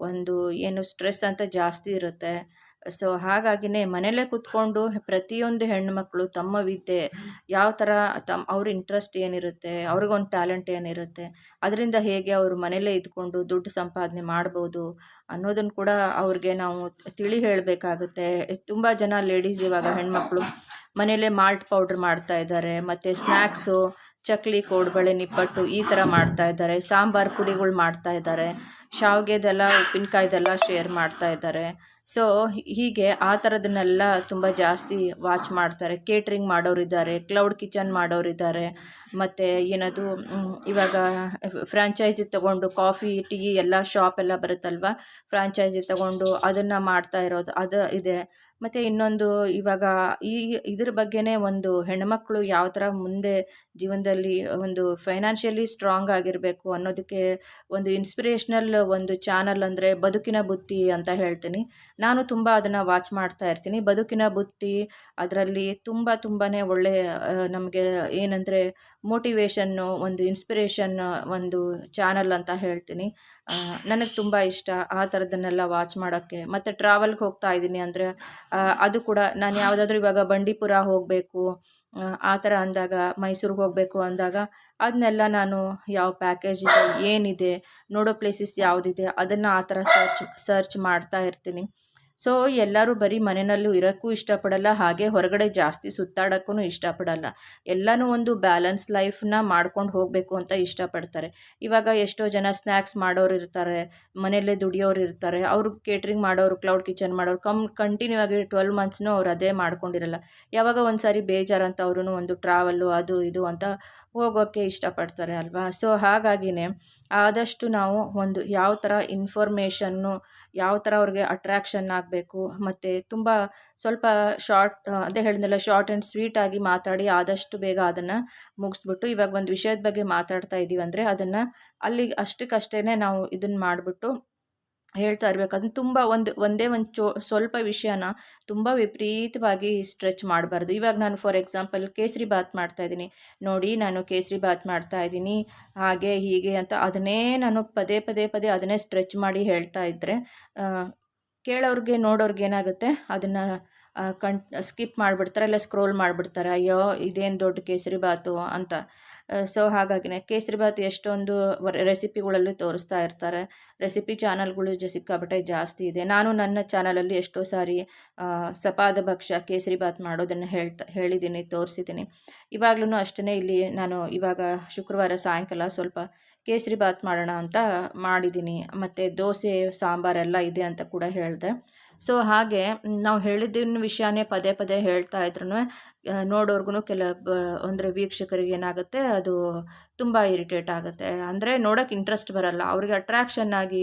S1: ಒಂದು ಏನು ಸ್ಟ್ರೆಸ್ ಅಂತ ಜಾಸ್ತಿ ಇರುತ್ತೆ. ಸೊ ಹಾಗಾಗಿನೇ ಮನೆಯಲ್ಲೇ ಕೂತ್ಕೊಂಡು ಪ್ರತಿಯೊಂದು ಹೆಣ್ಣುಮಕ್ಳು ತಮ್ಮ ವಿದ್ಯೆ, ಯಾವ ಥರ ತಮ್ಮ ಅವ್ರ ಇಂಟ್ರೆಸ್ಟ್ ಏನಿರುತ್ತೆ, ಅವ್ರಿಗೊಂದು ಟ್ಯಾಲೆಂಟ್ ಏನಿರುತ್ತೆ, ಅದರಿಂದ ಹೇಗೆ ಅವರು ಮನೆಯಲ್ಲೇ ಇದ್ಕೊಂಡು ದುಡ್ಡು ಸಂಪಾದನೆ ಮಾಡ್ಬೋದು ಅನ್ನೋದನ್ನು ಕೂಡ ಅವ್ರಿಗೆ ನಾವು ತಿಳಿ ಹೇಳಬೇಕಾಗುತ್ತೆ. ತುಂಬ ಜನ ಲೇಡೀಸ್ ಇವಾಗ ಹೆಣ್ಮಕ್ಳು ಮನೆಯಲ್ಲೇ ಮಾಲ್ಟ್ ಪೌಡ್ರ್ ಮಾಡ್ತಾ ಇದ್ದಾರೆ, ಮತ್ತು ಸ್ನ್ಯಾಕ್ಸು ಚಕ್ಲಿ ಕೋಡ್ಬಳೆ, ನಿಪ್ಪಟ್ಟು ಈ ಥರ ಮಾಡ್ತಾ ಇದ್ದಾರೆ, ಸಾಂಬಾರು ಪುಡಿಗಳು ಮಾಡ್ತಾ ಇದ್ದಾರೆ. ಶಾವಿಗೆದೆಲ್ಲ, ಉಪ್ಪಿನಕಾಯ್ದೆಲ್ಲ ಶೇರ್ ಮಾಡ್ತಾ ಇದ್ದಾರೆ. ಸೊ ಹೀಗೆ ಆ ಥರದನ್ನೆಲ್ಲ ತುಂಬ ಜಾಸ್ತಿ ವಾಚ್ ಮಾಡ್ತಾರೆ. ಕೇಟ್ರಿಂಗ್ ಮಾಡೋರಿದ್ದಾರೆ ಕ್ಲೌಡ್ ಕಿಚನ್ ಮಾಡೋರಿದ್ದಾರೆ ಮತ್ತು ಏನದು ಇವಾಗ ಫ್ರ್ಯಾಂಚೈಸಿ ತಗೊಂಡು ಕಾಫಿ ಟೀ ಎಲ್ಲ ಶಾಪ್ ಎಲ್ಲ ಬರುತ್ತಲ್ವ? ಫ್ರ್ಯಾಂಚೈಸಿ ತಗೊಂಡು ಅದನ್ನು ಮಾಡ್ತಾ ಇರೋದು, ಅದು ಇದೆ. ಮತ್ತು ಇನ್ನೊಂದು ಇವಾಗ ಈ ಇದ್ರ ಬಗ್ಗೆನೇ ಒಂದು ಹೆಣ್ಮಕ್ಳು ಯಾವ ಥರ ಮುಂದೆ ಜೀವನದಲ್ಲಿ ಒಂದು ಫೈನಾನ್ಷಿಯಲಿ ಸ್ಟ್ರಾಂಗ್ ಆಗಿರಬೇಕು ಅನ್ನೋದಕ್ಕೆ ಒಂದು ಇನ್ಸ್ಪಿರೇಷ್ನಲ್ ಒಂದು ಚಾನಲ್ ಅಂದರೆ ಬದುಕಿನ ಬುತ್ತಿ ಅಂತ ಹೇಳ್ತೀನಿ. ನಾನು ತುಂಬ ಅದನ್ನು ವಾಚ್ ಮಾಡ್ತಾ ಇರ್ತೀನಿ. ಬದುಕಿನ ಬುತ್ತಿ ಅದರಲ್ಲಿ ತುಂಬ ತುಂಬಾ ಒಳ್ಳೆ ನಮಗೆ ಏನಂದರೆ ಮೋಟಿವೇಶನ್ನು ಒಂದು ಇನ್ಸ್ಪಿರೇಷನ್ ಒಂದು ಚಾನಲ್ ಅಂತ ಹೇಳ್ತೀನಿ. ನನಗೆ ತುಂಬ ಇಷ್ಟ ಆ ಥರದನ್ನೆಲ್ಲ ವಾಚ್ ಮಾಡೋಕ್ಕೆ. ಮತ್ತು ಟ್ರಾವೆಲ್ಗೆ ಹೋಗ್ತಾ ಇದ್ದೀನಿ ಅಂದರೆ ಅದು ಕೂಡ ನಾನು ಯಾವುದಾದ್ರೂ ಇವಾಗ ಬಂಡೀಪುರ ಹೋಗಬೇಕು, ಆ ಥರ ಅಂದಾಗ ಮೈಸೂರಿಗೆ ಹೋಗಬೇಕು ಅಂದಾಗ ಅದನ್ನೆಲ್ಲ ನಾನು ಯಾವ ಪ್ಯಾಕೇಜ್ ಇದೆ, ಏನಿದೆ, ನೋಡೋ ಪ್ಲೇಸಸ್ ಯಾವುದಿದೆ ಅದನ್ನು ಆ ಥರ ಸರ್ಚ್ ಸರ್ಚ್ ಮಾಡ್ತಾ ಇರ್ತೀನಿ. ಸೊ, ಎಲ್ಲರೂ ಬರೀ ಮನೆಯಲ್ಲೂ ಇರೋಕ್ಕೂ ಇಷ್ಟಪಡಲ್ಲ, ಹಾಗೆ ಹೊರಗಡೆ ಜಾಸ್ತಿ ಸುತ್ತಾಡೋಕ್ಕೂ ಇಷ್ಟಪಡಲ್ಲ. ಎಲ್ಲನೂ ಒಂದು ಬ್ಯಾಲೆನ್ಸ್ ಲೈಫ್ನ ಮಾಡ್ಕೊಂಡು ಹೋಗಬೇಕು ಅಂತ ಇಷ್ಟಪಡ್ತಾರೆ. ಇವಾಗ ಎಷ್ಟೋ ಜನ ಸ್ನ್ಯಾಕ್ಸ್ ಮಾಡೋರು ಇರ್ತಾರೆ, ಮನೆಯಲ್ಲೇ ದುಡಿಯೋರು ಇರ್ತಾರೆ, ಅವರು ಕೇಟ್ರಿಂಗ್ ಮಾಡೋರು, ಕ್ಲೌಡ್ ಕಿಚನ್ ಮಾಡೋರು, ಕಮ್, ಕಂಟಿನ್ಯೂ ಆಗಿ ಟ್ವೆಲ್ ಮಂತ್ಸ್ನೂ ಅವ್ರು ಅದೇ ಮಾಡ್ಕೊಂಡಿರಲ್ಲ. ಯಾವಾಗ ಒಂದು ಸಾರಿ ಬೇಜಾರಂತ ಅವ್ರೂ ಒಂದು ಟ್ರಾವೆಲ್ಲು, ಅದು ಇದು ಅಂತ ಹೋಗೋಕ್ಕೆ ಇಷ್ಟಪಡ್ತಾರೆ ಅಲ್ವಾ? ಸೊ, ಹಾಗಾಗಿನೇ ಆದಷ್ಟು ನಾವು ಒಂದು ಯಾವ ಥರ ಇನ್ಫಾರ್ಮೇಷನ್ನು ಯಾವ ಥರ ಅವ್ರಿಗೆ ಅಟ್ರ್ಯಾಕ್ಷನ್ ಆಗಬೇಕು, ಮತ್ತು ತುಂಬ ಸ್ವಲ್ಪ ಶಾರ್ಟ್ ಅದೇ ಹೇಳಿದ್ನಲ್ಲ ಶಾರ್ಟ್ ಆ್ಯಂಡ್ ಸ್ವೀಟಾಗಿ ಮಾತಾಡಿ ಆದಷ್ಟು ಬೇಗ ಅದನ್ನು ಮುಗಿಸ್ಬಿಟ್ಟು ಇವಾಗ ಒಂದು ವಿಷಯದ ಬಗ್ಗೆ ಮಾತಾಡ್ತಾ ಇದ್ದೀವಿ ಅಂದರೆ ಅದನ್ನು ಅಲ್ಲಿಗೆ ಅಷ್ಟಕ್ಕಷ್ಟೇ ನಾವು ಇದನ್ನು ಮಾಡಿಬಿಟ್ಟು ಹೇಳ್ತಾ ಇರಬೇಕು. ಅದನ್ನು ತುಂಬ ಒಂದು, ಒಂದೇ ಒಂದು ಚೋ, ಸ್ವಲ್ಪ ವಿಷಯನ ತುಂಬ ವಿಪರೀತವಾಗಿ ಸ್ಟ್ರೆಚ್ ಮಾಡಬಾರ್ದು. ಇವಾಗ ನಾನು ಫಾರ್ ಎಕ್ಸಾಂಪಲ್ ಕೇಸರಿ ಬಾತ್ ಮಾಡ್ತಾಯಿದ್ದೀನಿ ನೋಡಿ ನಾನು ಕೇಸರಿ ಬಾತ್ ಮಾಡ್ತಾ ಇದ್ದೀನಿ, ಹಾಗೆ ಹೀಗೆ ಅಂತ ಅದನ್ನೇ ನಾನು ಪದೇ ಪದೇ ಪದೇ ಅದನ್ನೇ ಸ್ಟ್ರೆಚ್ ಮಾಡಿ ಹೇಳ್ತಾ ಇದ್ದರೆ ಕೇಳೋರಿಗೆ, ನೋಡೋರ್ಗೆ ಏನಾಗುತ್ತೆ? ಅದನ್ನು ಕಣ್ ಸ್ಕಿಪ್ ಮಾಡಿಬಿಡ್ತಾರೆ, ಇಲ್ಲ ಸ್ಕ್ರೋಲ್ ಮಾಡಿಬಿಡ್ತಾರೆ. ಅಯ್ಯೋ, ಇದೇನು ದೊಡ್ಡ ಕೇಸರಿ ಬಾತು ಅಂತ. ಸೊ ಹಾಗಾಗಿನೇ ಕೇಸರಿಬಾತ್ ಎಷ್ಟೊಂದು ರೆಸಿಪಿಗಳಲ್ಲಿ ತೋರಿಸ್ತಾ ಇರ್ತಾರೆ. ರೆಸಿಪಿ ಚಾನಲ್ಗಳು ಜ, ಸಿಕ್ಕಾಪಟ್ಟೆ ಜಾಸ್ತಿ ಇದೆ. ನಾನು ನನ್ನ ಚಾನಲಲ್ಲಿ ಎಷ್ಟೋ ಸಾರಿ ಸಪಾದ ಭಕ್ಷ್ಯ ಕೇಸರಿಬಾತ್ ಮಾಡೋದನ್ನು ಹೇಳ್ತಾ ಹೇಳಿದ್ದೀನಿ ತೋರಿಸಿದ್ದೀನಿ ಇವಾಗಲೂ ಅಷ್ಟೇ ಇಲ್ಲಿ ನಾನು ಇವಾಗ ಶುಕ್ರವಾರ ಸಾಯಂಕಾಲ ಸ್ವಲ್ಪ ಕೇಸರಿಬಾತ್ ಮಾಡೋಣ ಅಂತ ಮಾಡಿದ್ದೀನಿ ಮತ್ತು ದೋಸೆ, ಸಾಂಬಾರೆಲ್ಲ ಇದೆ ಅಂತ ಕೂಡ ಹೇಳಿದೆ. ಸೊ ಹಾಗೆ ನಾವು ಹೇಳಿದ್ದಿನ ವಿಷಯನೇ ಪದೇ ಪದೇ ಹೇಳ್ತಾ ಇದ್ರು ನೋಡೋರ್ಗು ಕೆಲ ಅಂದರೆ ವೀಕ್ಷಕರಿಗೆ ಏನಾಗುತ್ತೆ, ಅದು ತುಂಬ ಇರಿಟೇಟ್ ಆಗುತ್ತೆ. ಅಂದರೆ ನೋಡೋಕೆ ಇಂಟ್ರೆಸ್ಟ್ ಬರಲ್ಲ. ಅವ್ರಿಗೆ ಅಟ್ರ್ಯಾಕ್ಷನ್ ಆಗಿ,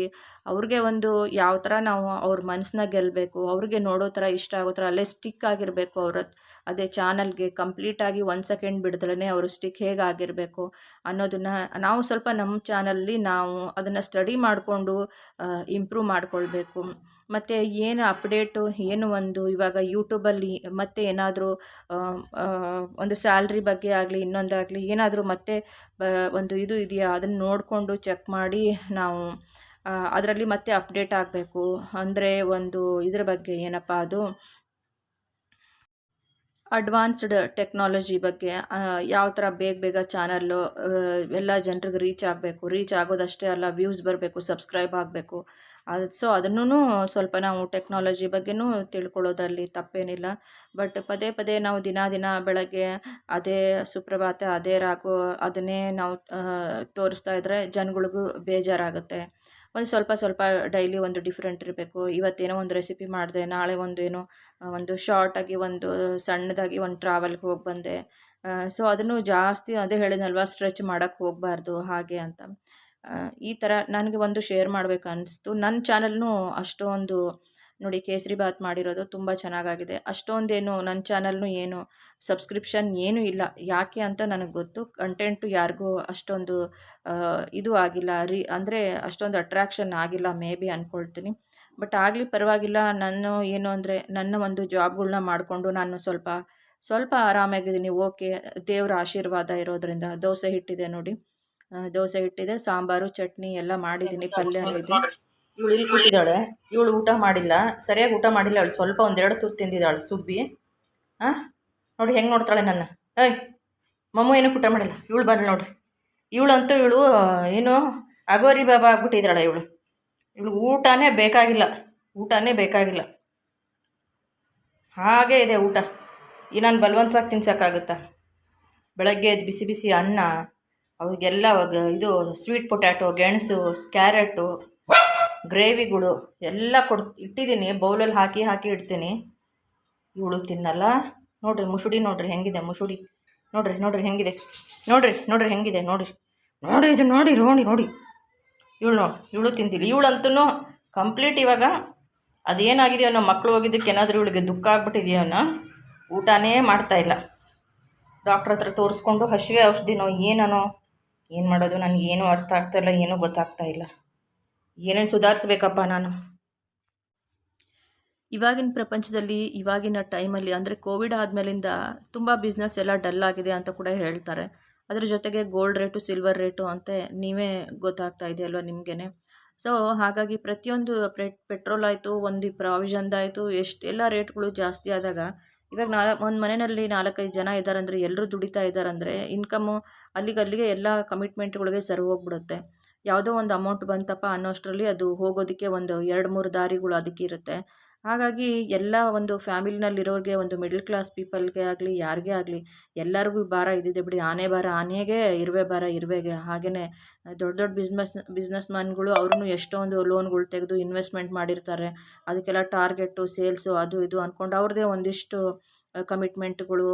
S1: ಅವ್ರಿಗೆ ಒಂದು ಯಾವ ಥರ ನಾವು ಅವ್ರ ಮನಸ್ಸನ್ನ ಗೆಲ್ಲಬೇಕು ಅವ್ರಿಗೆ ನೋಡೋ ಥರ ಇಷ್ಟ ಆಗೋ ಥರ ಅಲ್ಲೇ ಸ್ಟಿಕ್ ಆಗಿರಬೇಕು ಅವ್ರ ಅದೇ ಚಾನಲ್ಗೆ ಕಂಪ್ಲೀಟಾಗಿ ಒಂದು ಸೆಕೆಂಡ್ ಬಿಡ್ದಲೇ ಅವರು ಸ್ಟಿಕ್ ಹೇಗಾಗಿರಬೇಕು ಅನ್ನೋದನ್ನು ನಾವು ಸ್ವಲ್ಪ ನಮ್ಮ ಚಾನಲಲ್ಲಿ ನಾವು ಅದನ್ನು ಸ್ಟಡಿ ಮಾಡಿಕೊಂಡು ಇಂಪ್ರೂವ್ ಮಾಡಿಕೊಳ್ಬೇಕು. ಮತ್ತು ಏನು ಅಪ್ಡೇಟು ಏನು ಒಂದು ಇವಾಗ ಯೂಟ್ಯೂಬಲ್ಲಿ ಮತ್ತೆ ಏನಾದರೂ ಒಂದು ಸ್ಯಾಲ್ರಿ ಬಗ್ಗೆ ಆಗಲಿ, ಇನ್ನೊಂದಾಗಲಿ, ಏನಾದರೂ ಮತ್ತೆ ಒಂದು ಇದು ಇದೆಯಾ? ಅದನ್ನು ನೋಡಿಕೊಂಡು ಚೆಕ್ ಮಾಡಿ ನಾವು ಅದರಲ್ಲಿ ಮತ್ತೆ ಅಪ್ಡೇಟ್ ಆಗಬೇಕು. ಅಂದರೆ ಒಂದು ಇದರ ಬಗ್ಗೆ ಏನಪ್ಪ ಅದು? ಅಡ್ವಾನ್ಸ್ಡ್ ಟೆಕ್ನಾಲಜಿ ಬಗ್ಗೆ ಯಾವ ಥರ ಬೇಗ ಬೇಗ ಚಾನಲ್ಲು ಎಲ್ಲ ಜನರಿಗೆ ರೀಚ್ ಆಗಬೇಕು. ರೀಚ್ ಆಗೋದಷ್ಟೇ ಅಲ್ಲ ವ್ಯೂಸ್ ಬರಬೇಕು ಸಬ್ಸ್ಕ್ರೈಬ್ ಆಗಬೇಕು. ಅದು ಸೊ ಅದನ್ನೂ ಸ್ವಲ್ಪ ನಾವು ಟೆಕ್ನಾಲಜಿ ಬಗ್ಗೆನೂ ತಿಳ್ಕೊಳ್ಳೋದ್ರಲ್ಲಿ ತಪ್ಪೇನಿಲ್ಲ. ಬಟ್ ಪದೇ ಪದೇ ನಾವು ದಿನ ದಿನ ಬೆಳಗ್ಗೆ ಅದೇ ಸುಪ್ರಭಾತ, ಅದೇ ರಾಗು ಅದನ್ನೇ ನಾವು ತೋರಿಸ್ತಾ ಇದ್ದರೆ ಜನಗಳಿಗೂ ಬೇಜಾರಾಗುತ್ತೆ. ಒಂದು ಸ್ವಲ್ಪ ಸ್ವಲ್ಪ ಡೈಲಿ ಒಂದು ಡಿಫ್ರೆಂಟ್ ಇರಬೇಕು. ಇವತ್ತೇನೋ ಒಂದು ರೆಸಿಪಿ ಮಾಡಿದೆ, ನಾಳೆ ಒಂದು ಏನೋ ಒಂದು ಶಾರ್ಟಾಗಿ ಒಂದು ಸಣ್ಣದಾಗಿ ಒಂದು ಟ್ರಾವೆಲ್ಗೆ ಹೋಗಿ ಬಂದೆ. ಸೊ ಅದನ್ನು ಜಾಸ್ತಿ ಅದೇ ಹೇಳಿದ್ನಲ್ವ ಸ್ಟ್ರೆಚ್ ಮಾಡೋಕ್ಕೆ ಹೋಗಬಾರ್ದು ಹಾಗೆ ಅಂತ. ಈ ಥರ ನನಗೆ ಒಂದು ಶೇರ್ ಮಾಡಬೇಕು ಅನ್ನಿಸ್ತು ನನ್ನ ಚಾನಲ್ನೂ ಅಷ್ಟೊಂದು ನೋಡಿ ಕೇಸರಿ ಬಾತ್ ಮಾಡಿರೋದು ತುಂಬ ಚೆನ್ನಾಗಾಗಿದೆ. ಅಷ್ಟೊಂದೇನು ನನ್ನ ಚಾನಲ್ನು ಏನು ಸಬ್ಸ್ಕ್ರಿಪ್ಷನ್ ಏನೂ ಇಲ್ಲ. ಯಾಕೆ ಅಂತ ನನಗೆ ಗೊತ್ತು. ಕಂಟೆಂಟು ಯಾರಿಗೂ ಅಷ್ಟೊಂದು ಇದು ಆಗಿಲ್ಲ. ರೀ, ಅಂದರೆ ಅಷ್ಟೊಂದು ಅಟ್ರ್ಯಾಕ್ಷನ್ ಆಗಿಲ್ಲ ಮೇ ಬಿ ಅಂದ್ಕೊಳ್ತೀನಿ ಬಟ್ ಆಗಲಿ ಪರವಾಗಿಲ್ಲ, ನಾನು ಏನು ಅಂದರೆ ನನ್ನ ಒಂದು ಜಾಬ್ಗಳನ್ನ ಮಾಡಿಕೊಂಡು ನಾನು ಸ್ವಲ್ಪ ಸ್ವಲ್ಪ ಆರಾಮಾಗಿದ್ದೀನಿ. ಓಕೆ, ದೇವರ ಆಶೀರ್ವಾದ ಇರೋದರಿಂದ. ದೋಸೆ ಹಿಟ್ಟಿದೆ ನೋಡಿ. ದೋಸೆ ಇಟ್ಟಿದೆ ಸಾಂಬಾರು ಚಟ್ನಿ ಎಲ್ಲ ಮಾಡಿದ್ದೀನಿ ಪಲ್ಯ ಇದೆ ಇವಳು ಇಲ್ಲಿ ಕೂತಿದ್ದಾಳೆ. ಇವಳು ಊಟ ಮಾಡಿಲ್ಲ. ಸರಿಯಾಗಿ ಊಟ ಮಾಡಿಲ್ಲ. ಅವಳು ಸ್ವಲ್ಪ ಒಂದೆರಡು ತುತ್ತು ತಿಂದಿದ್ದಾಳು ಸುಬ್ಬಿ. ಹಾಂ ನೋಡಿ ಹೆಂಗೆ ನೋಡ್ತಾಳೆ ನನ್ನ. ಏಯ್ ಮಮ್ಮು ಏನೂ ಊಟ ಮಾಡಿಲ್ಲ. ಇವಳು ಬಂದು ನೋಡ್ರಿ. ಇವಳಂತೂ ಇವಳು ಏನು ಅಗೋರಿ ಬಾಬಾ ಆಗ್ಬಿಟ್ಟಿದ್ದಾಳೆ ಇವಳು. ಇವಳು ಊಟನೇ ಬೇಕಾಗಿಲ್ಲ. ಊಟನೇ ಬೇಕಾಗಿಲ್ಲ. ಹಾಗೇ ಇದೆ ಊಟ. ಈ ನಾನು ಬಲವಂತವಾಗಿ ತಿನ್ಸೋಕ್ಕಾಗುತ್ತಾ? ಬೆಳಗ್ಗೆ ಎದ್ದು ಬಿಸಿ ಬಿಸಿ ಅನ್ನ ಅವ್ರಿಗೆಲ್ಲ ಇದು ಸ್ವೀಟ್ ಪೊಟ್ಯಾಟೊ ಗೆಣಸು ಕ್ಯಾರೆಟು ಗ್ರೇವಿಗಳು ಎಲ್ಲ ಕೊಡ್, ಇಟ್ಟಿದ್ದೀನಿ. ಬೌಲಲ್ಲಿ ಹಾಕಿ ಹಾಕಿ ಇಡ್ತೀನಿ. ಇವಳು ತಿನ್ನಲ್ಲ. ನೋಡಿರಿ ಮುಸುಡಿ, ನೋಡಿರಿ ಹೆಂಗಿದೆ ಮುಸುಡಿ. ನೋಡಿರಿ ನೋಡಿರಿ ಹೆಂಗಿದೆ. ನೋಡಿರಿ ನೋಡಿರಿ ಹೆಂಗಿದೆ, ನೋಡಿರಿ. ನೋಡಿ ಇದು ನೋಡಿ ನೋಡಿ ನೋಡಿ. ಇವಳು ನೋಡಿ, ಇವಳು ತಿಂತಿಲ್ಲ. ಇವಳಂತೂ ಕಂಪ್ಲೀಟ್ ಇವಾಗ ಅದೇನಾಗಿದೆಯೋ ನಮ್ಮ ಮಕ್ಕಳು ಹೋಗಿದ್ದಕ್ಕೆ ಏನಾದರೂ ಇವಳಿಗೆ ದುಃಖ ಆಗ್ಬಿಟ್ಟಿದೆಯೋ ಅನ್ನೋ ಊಟನೇ ಮಾಡ್ತಾಯಿಲ್ಲ ಡಾಕ್ಟ್ರ್ ಹತ್ರ ತೋರಿಸ್ಕೊಂಡು ಹಸಿವೆ ಔಷಧಿನೋ ಏನೋ ಏನು ಮಾಡೋದು? ನನಗೇನು ಅರ್ಥ ಆಗ್ತಾಯಿಲ್ಲ ಏನೂ ಗೊತ್ತಾಗ್ತಾ ಇಲ್ಲ. ಏನೇನು ಸುಧಾರಿಸ್ಬೇಕಪ್ಪ ನಾನು? ಇವಾಗಿನ ಪ್ರಪಂಚದಲ್ಲಿ, ಇವಾಗಿನ ಟೈಮಲ್ಲಿ ಅಂದರೆ ಕೋವಿಡ್ ಆದಮೇಲಿಂದ ತುಂಬ ಬಿಸ್ನೆಸ್ ಎಲ್ಲ ಡಲ್ ಆಗಿದೆ ಅಂತ ಕೂಡ ಹೇಳ್ತಾರೆ. ಅದರ ಜೊತೆಗೆ ಗೋಲ್ಡ್ ರೇಟು, ಸಿಲ್ವರ್ ರೇಟು ಅಂತ ನೀವೇ ಗೊತ್ತಾಗ್ತಾ ಇದೆ ಅಲ್ವ ನಿಮಗೇ ಸೊ ಹಾಗಾಗಿ ಪ್ರತಿಯೊಂದು ಪೆಟ್ರೋಲ್ ಆಯಿತು, ಒಂದು ಪ್ರಾವಿಷನ್ದಾಯಿತು ಎಷ್ಟು ಎಲ್ಲ ರೇಟ್ಗಳು ಜಾಸ್ತಿ ಆದಾಗ ಇವಾಗ ನಾಲ್, ಒಂದು ಮನೆಯಲ್ಲಿ ನಾಲ್ಕೈದು ಜನ ಇದ್ದಾರಂದರೆ ಎಲ್ಲರೂ ದುಡಿತಾ ಇದ್ದಾರಂದರೆ ಇನ್ಕಮ್ಮು ಅಲ್ಲಿಗೆ ಅಲ್ಲಿಗೆ ಎಲ್ಲ ಕಮಿಟ್ಮೆಂಟ್ಗಳಿಗೆ ಸರಿ ಹೋಗ್ಬಿಡುತ್ತೆ. ಯಾವುದೋ ಒಂದು ಅಮೌಂಟ್ ಬಂತಪ್ಪ ಅನ್ನೋಷ್ಟರಲ್ಲಿ ಅದು ಹೋಗೋದಕ್ಕೆ ಒಂದು ಎರಡು ಮೂರು ದಾರಿಗಳು ಅದಕ್ಕೆ ಇರುತ್ತೆ. ಹಾಗಾಗಿ ಎಲ್ಲ ಒಂದು ಫ್ಯಾಮಿಲಿನಲ್ಲಿರೋರಿಗೆ, ಒಂದು ಮಿಡ್ಲ್ ಕ್ಲಾಸ್ ಪೀಪಲ್ಗೆ ಆಗಲಿ, ಯಾರಿಗೇ ಆಗಲಿ, ಎಲ್ಲರಿಗೂ ಭಾರ ಇದ್ದಿದೆ ಬಿಡಿ. ಆನೆ ಭಾರ ಆನೆಗೆ, ಇರುವೆ ಭಾರ ಇರುವೆಗೆ. ಹಾಗೆಯೇ ದೊಡ್ಡ ದೊಡ್ಡ ಬಿಸ್ನೆಸ್ ಬಿಸ್ನೆಸ್ ಮ್ಯಾನ್ಗಳು ಅವ್ರೂ ಎಷ್ಟೊಂದು ಲೋನ್ಗಳು ತೆಗೆದು ಇನ್ವೆಸ್ಟ್ಮೆಂಟ್ ಮಾಡಿರ್ತಾರೆ. ಅದಕ್ಕೆಲ್ಲ ಟಾರ್ಗೆಟು ಸೇಲ್ಸು ಅದು ಇದು ಅಂದ್ಕೊಂಡು ಅವ್ರದ್ದೇ ಒಂದಿಷ್ಟು ಕಮಿಟ್ಮೆಂಟ್ಗಳು